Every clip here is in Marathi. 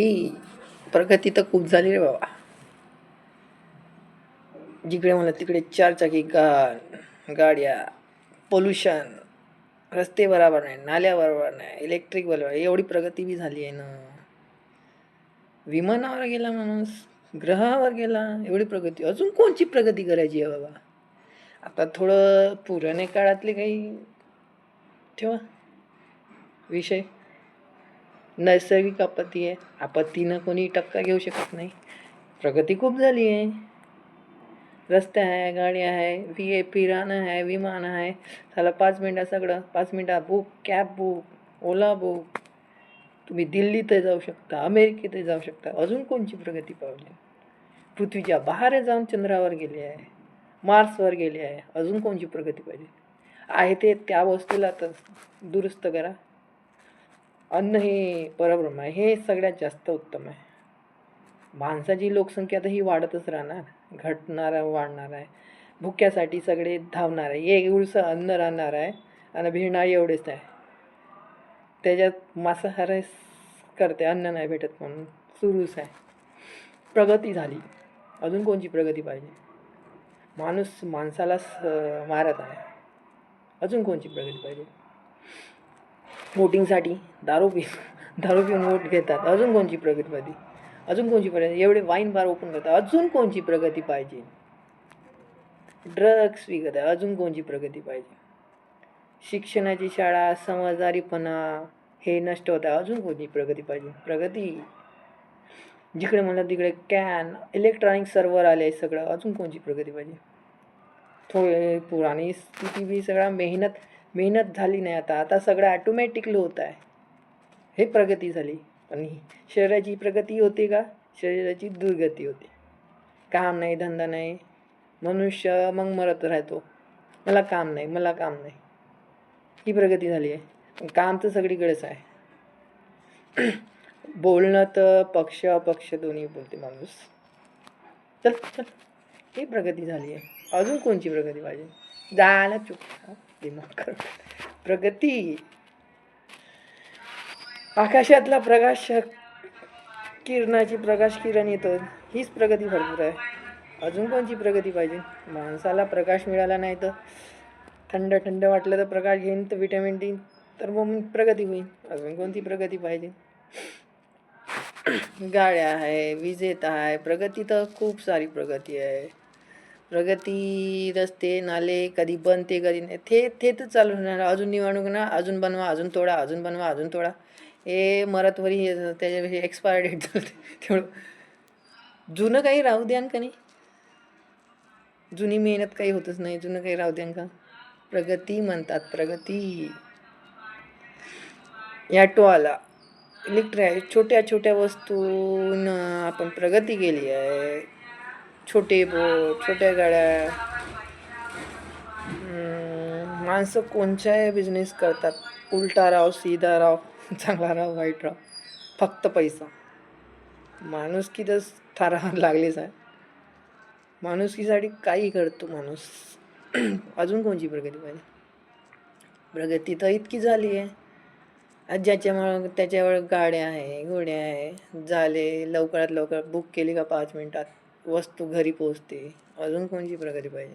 ही प्रगती तर खूप झाली रे बाबा. जिकडे म्हणलं तिकडे चारचाकी कार गाड्या पोल्युशन रस्ते बरोबर नाही नाल्या बरोबर नाही इलेक्ट्रिक बरोबर एवढी प्रगती बी झाली आहे ना. विमानावर गेला माणूस ग्रहावर गेला एवढी प्रगती. अजून कोणची प्रगती करायची आहे बाबा? आता थोडं पुराणे काळातले काही ठेवा. विषय. नैसर्गिक आपत्ती आहे. आपत्तीनं कोणी टक्का घेऊ शकत नाही. प्रगती खूप झाली आहे. रस्ते आहे गाडी आहे व्ही ए फिराणं आहे विमान आहे. झालं पाच मिनटात सगळं पाच मिनटात book cab book Ola book तुम्ही दिल्लीत जाऊ शकता अमेरिकेत जाऊ शकता. अजून कोणची प्रगती पावली? पृथ्वीच्या बाहेर जाऊन चंद्रावर गेले आहे. मार्सवर गेले आहे. अजून कोणची प्रगती पाहिजे आहे ते त्या वस्तूला तर दुरुस्त करा. अन्न हे परब्रह्म आहे हे सगळ्यात जास्त उत्तम आहे. माणसाची लोकसंख्या तर ही वाढतच राहणार घटणार वाढणार आहे. भुक्यासाठी सगळे धावणार आहे. एवढंसं अन्न राहणार आहे आणि भिणार एवढेच आहे. त्याच्यात मांसाहार करते अन्न नाही भेटत म्हणून सुरूच आहे. प्रगती झाली. अजून कोणची प्रगती पाहिजे? माणूस माणसालाच मारत आहे. अजून कोणची प्रगती पाहिजे? वोटिंगसाठी दारू पि दारू पिऊन वोट घेतात. अजून कोणची प्रगती पाहिजे अजून कोणची प्रगती? एवढे वाईन बार ओपन करतात. अजून कोणची प्रगती पाहिजे? ड्रग्स विकत आहे अजून कोणची प्रगती पाहिजे? शिक्षणाची शाळा समजदारीपणा हे नष्ट होत आहे अजून कोणती प्रगती पाहिजे? प्रगती? जिकडे म्हणलं तिकडे कॅन इलेक्ट्रॉनिक सर्वर आले सगळं. अजून कोणची प्रगती पाहिजे? थोडे पुराणी स्थिती बी सगळा मेहनत मेहनत झाली नाही आता. आता सगळं ॲटोमॅटिकली होत आहे. हे प्रगती झाली. पण ही शरीराची प्रगती होते का? शरीराची दुर्गती होते. काम नाही धंदा नाही. मनुष्य मग मरत राहतो. मला काम नाही मला काम नाही. ही प्रगती झाली आहे. काम तर सगळीकडेच आहे. बोलणं तर पक्ष अपक्ष दोन्ही बोलते माणूस. चल चल. ही प्रगती झाली आहे. अजून कोणची प्रगती पाहिजे? झाला चुक दिमाग प्रगती. आकाशातला प्रकाश किरणाची प्रकाश किरण येतं. हीच प्रगती भरपूर आहे. अजून कोणची प्रगती पाहिजे? माणसाला प्रकाश मिळाला नाही तर थंड थंड वाटलं तर प्रकाश घेईन तर विटॅमिन डी तर मग प्रगती होईल अजून कोणती प्रगती पाहिजे? गाड्या आहे विजेत आहे. प्रगती तर खूप सारी प्रगती आहे. प्रगती रस्ते नाले कधी बनते कधी नाही. ते ते तर चालू राहणार. अजून निवडणूक ना अजून बनवा अजून तोडा अजून बनवा अजून तोडा. हे मराठवरी त्याच्यापेक्षा एक्सपायर डेट तेवढं. जुनं काही राहू द्यान का नाही? जुनी मेहनत काही होतच नाही. जुनं काही राहू द्यान का? प्रगती म्हणतात प्रगती. ॲटो आला इलेक्ट्रिक छोट्या छोट्या वस्तून आपण प्रगती केली आहे. छोटे बोट छोट्या गाड्या. माणसं कोणच्याही बिझनेस करतात. उलटा राव सीधा राव चांगला राव वाईट राव. फक्त पैसा. माणूस की तर थारा लागलीच आहे. माणुसकीसाठी काही करतो माणूस. अजून कोणची प्रगती पाहिजे प्रगती तर इतकी झाली आहे. ज्याच्यामुळं त्याच्यावर गाड्या आहे घोड्या आहे. झाले लवकरात लवकर बुक केली का पाच मिनटात? वस्तू घरी पोचते अजून कोणची प्रगती पाहिजे?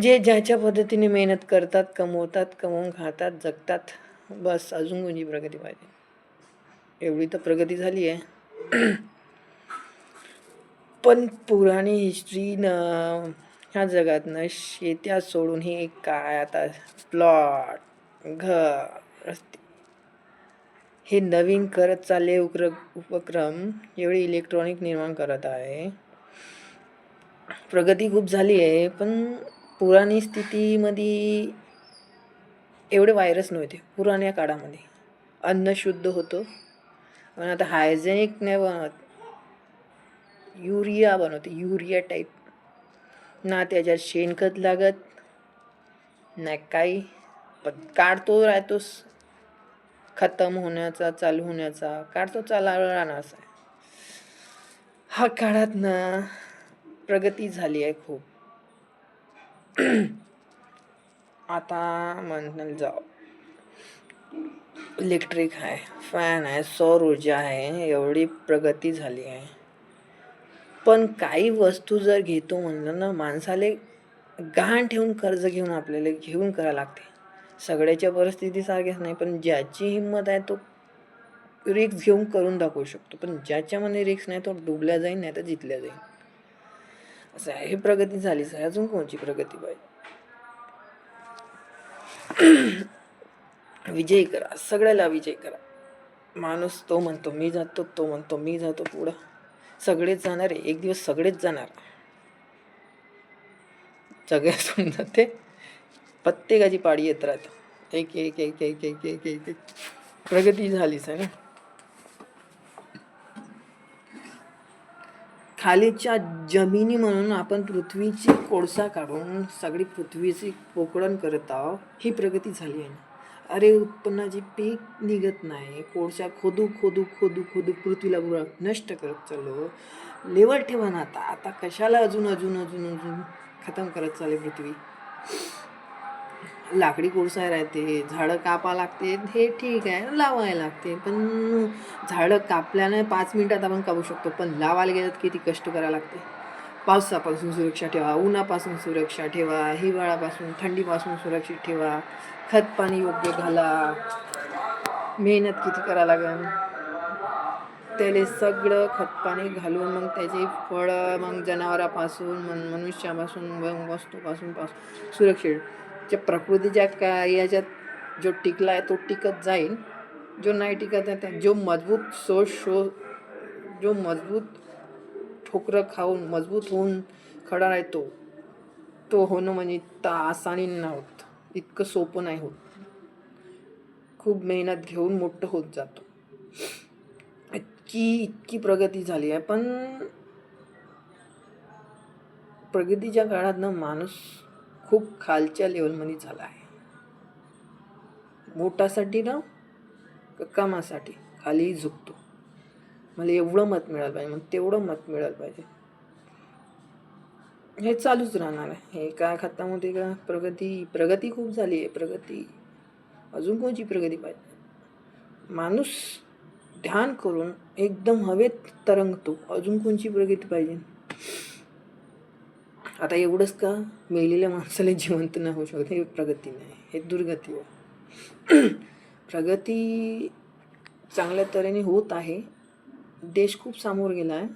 जे ज्याच्या पद्धतीने मेहनत करतात कमवतात कमवून खातात जगतात बस अजून कोणची प्रगती पाहिजे? एवढी तर प्रगती झाली आहे. पण पुराणी हिस्ट्रीनं ह्या जगातनं शेत्या सोडून हे काय आता? प्लॉट घर रस्ते. हे नवीन करत चालले उक्र उपक्रम एवढे इलेक्ट्रॉनिक निर्माण करत आहे. प्रगती खूप झाली आहे पण पुराणी स्थितीमध्ये एवढे व्हायरस नव्हते पुराण्या काळामध्ये. अन्न शुद्ध होतं. पण आता हायजेनिक नाही बनवत युरिया बनवते युरिया टाईप ना त्याच्यात शेणखत लागत नाही काही. पण काढतो राहतोस. खतम होण्याचा चालू होण्याचा काळ तो राहणार आहे. हा काळात ना प्रगती झाली आहे खूप. आता म्हणाल जाओ इलेक्ट्रिक आहे फॅन आहे सौर ऊर्जा आहे एवढी प्रगती झाली आहे. पण काही वस्तू जर घेतो म्हणलं ना माणसाले गहाण ठेवून कर्ज घेऊन आपल्याला घेऊन करावं लागते. सगळ्याच्या परिस्थिती सारख्याच नाही पण ज्याची हिंमत आहे तो रिक्स घेऊन करून दाखवू शकतो. पण ज्याच्यामध्ये रिक्स नाही तो डुबल्या जाईल नाही तर जितल्या जाईल असं आहे. हे प्रगती झालीच आहे अजून कोणची प्रगती पाहिजे विजय करा. सगळ्याला विजय करा. माणूस तो म्हणतो मी जातो तो म्हणतो मी जातो पुढं. सगळेच जाणार. आहे एक दिवस सगळेच जाणार. सगळे समजा ते प्रत्येकाची पाडी येत राहतं एक एक एक एक एक एक एक एक. प्रगती झालीच आहे ना. खालीच्या जमिनी म्हणून आपण पृथ्वीची कोळसा काढून सगळी पृथ्वीची पोकळण करत आहोत ही प्रगती झाली आहे ना. अरे उत्पन्नाची पीक निघत नाही. कोळसा खोदू खोदू खोदू खोदू पृथ्वीला नष्ट करत चाललो. लेवल ठेवा ना आता. आता कशाला अजून अजून अजून अजून खतम करत चालले पृथ्वी? लाकडी कोळसा राहते झाडं कापा लागते हे ठीक आहे लावायला लागते. पण झाडं कापल्यानं पाच मिनटात आपण कापू शकतो पण लावायला गेलं तर किती कष्ट करायला लागते. पावसापासून सुरक्षा ठेवा उन्हापासून सुरक्षा ठेवा हिवाळ्यापासून थंडीपासून सुरक्षित ठेवा. खत पाणी योग्य घाला. मेहनत किती करा लागेल? त्याला सगळं खतपाणी घालून मग त्याची फळं मग जनावरापासून मग मनुष्यापासून मग वस्तूपासून पासून सुरक्षित. जे प्रकृतीच्या का याच्यात जो टिकला आहे तो टिकत जाईल. जो नाही टिकत आहे त्या जो मजबूत सो शो जो मजबूत ठोकरं खाऊन मजबूत होऊन खडा राहतो तो होणं म्हणजे इतका आसानी नाही होत इतकं सोपं नाही होत. खूप मेहनत घेऊन मोठं होत जातो. इतकी इतकी प्रगती झाली आहे. पण प्रगतीच्या काळात ना माणूस खूप खालच्या लेवलमध्ये झाला आहे. बोटासाठी ना कामासाठी खाली झुकतो. मला एवढं मत मिळालं पाहिजे मग तेवढं मत मिळालं पाहिजे. हे चालूच राहणार आहे. हे काय खतम का प्रगती प्रगती खूप झाली आहे प्रगती. अजून कोणची प्रगती पाहिजे? माणूस ध्यान करून एकदम हवेत तरंगतो. अजून कोणची प्रगती पाहिजे? आता एवढंच का? मेलेल्या माणसाला जिवंत नाही होऊ शकत. हे प्रगती नाही. हे दुर्गती आहे. प्रगती चांगल्या तऱ्हेने होत आहे. देश खूप सामोर गेला आहे.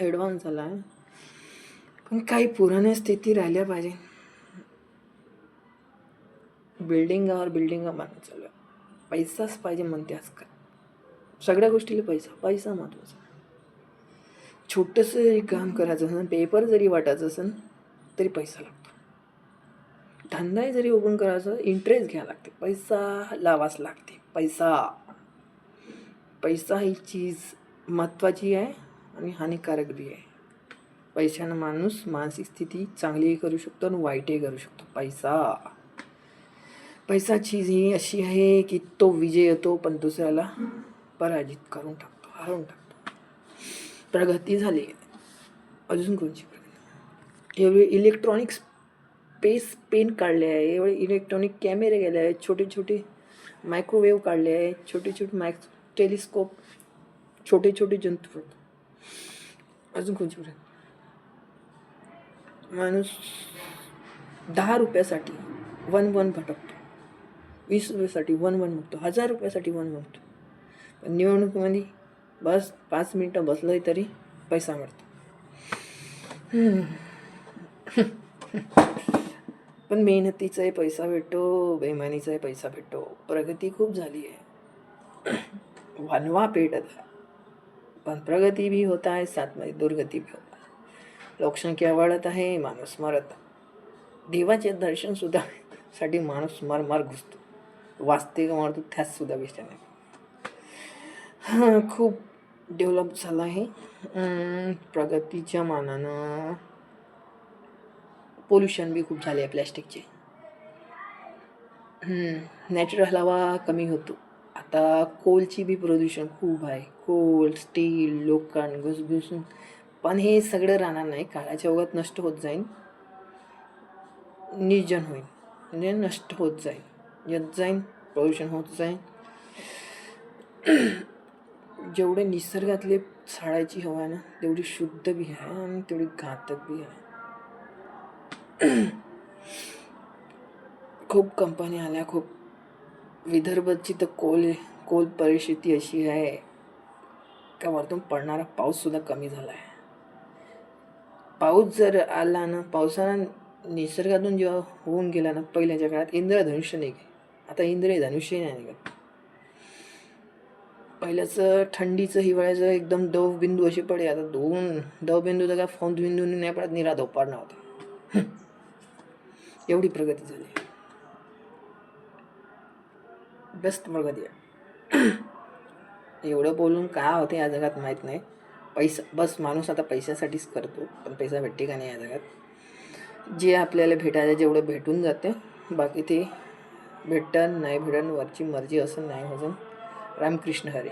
ॲडव्हान्स झाला आहे. पण काही पुराण्या स्थिती राहिल्या पाहिजे. बिल्डिंगावर बिल्डिंगा बांधून चालू आहे. पैसाच पाहिजे म्हणते आजकाल. सगळ्या गोष्टीला पैसा. पैसा महत्त्वाचा छोटंसं काम करायचं असेल पेपर जरी वाटायचं असेल तरी पैसा लागतो. धंदाही जरी ओपन करायचं इंटरेस्ट घ्यावं लागते. पैसा लावाच लागते. पैसा. पैसा ही चीज महत्त्वाची आहे आणि हानिकारक बी आहे. पैशानं माणूस मानसिक स्थिती चांगलीही करू शकतो आणि वाईटही करू शकतो. पैसा. पैसा चीज ही अशी आहे की तो विजय येतो पण दुसऱ्याला पराजित करून टाकतो हरवून टाकतो. प्रगती झाली. आहे अजून कोणची प्रगती? एवढे इलेक्ट्रॉनिक स्पेस पेन काढले आहे एवढे इलेक्ट्रॉनिक कॅमेरे गेले आहेत छोटे छोटे मायक्रोवेव्ह काढले आहे छोटे छोटे मायक टेलिस्कोप छोटे छोटे जंतू अजून कोणची प्रगती? माणूस दहा रुपयासाठी वन वन भटकतो. वीस रुपयासाठी वन वन बघतो हजार रुपयासाठी वन बघतो पण निवडणुकीमध्ये बस पाच मिनटं बसलं तरी पैसा मिळतो. पण मेहनतीचाही पैसा भेटतो बेमानीचाही पैसा भेटतो. प्रगती खूप झाली आहे. वनवा पेटत आहे पण प्रगती बी होत आहे साथमध्ये दुर्गती बी होत आहे. लोकसंख्या वाढत आहे माणूस मरत देवाचे दर्शन सुद्धा साठी माणूस मार मार घुसतो. वाचते का मारतो त्याच सुद्धा विषय नाही. खूप डेव्हलप झाला आहे. प्रगतीच्या मानानं पोल्युशन बी खूप झाले आहे प्लॅस्टिकचे नॅचरल हवा कमी होतो. आता कोलची बी प्रदूषण खूप आहे. कोल स्टील लोखंड घुसघुसून पण हे सगळं राहणार नाही. काळाच्या ओघात नष्ट होत जाईल निर्जन होईल म्हणजे नष्ट होत जाईल येत जाईल प्रदूषण होत जाईल जेवढे निसर्गातले झाडाची हवा आहे ना तेवढी शुद्ध बी आहे आणि तेवढी घातक बी आहे. खूप कंपनी आल्या खूप विदर्भाची तर कोल कोल परिस्थिती अशी आहे. का वरतून पडणारा पाऊससुद्धा कमी झाला आहे पाऊस जर आला ना पावसानं निसर्गातून जेव्हा होऊन गेला ना पहिल्याच्या काळात इंद्रधनुष्य निघे आता इंद्रधनुष्य नाही निघत. पहिल्याचं थंडीचं हिवाळ्याचं एकदम दव बिंदू अशी पडे. आता दोन दव बिंदू तर काय फोन बिंदू नाही पडत निरा धोपार होता. एवढी प्रगती झाली. बेस्ट प्रगती आहे एवढं बोलून का होते या जगात माहीत नाही. पैसा बस माणूस आता पैशासाठीच करतो पण पैसा भेटते का नाही या जगात? जे आपल्याला भेटायचं जेवढं भेटून जाते बाकी ते भेटन नाही भेटन वरची मर्जी असं नाही अजून रामकृष्ण हरी.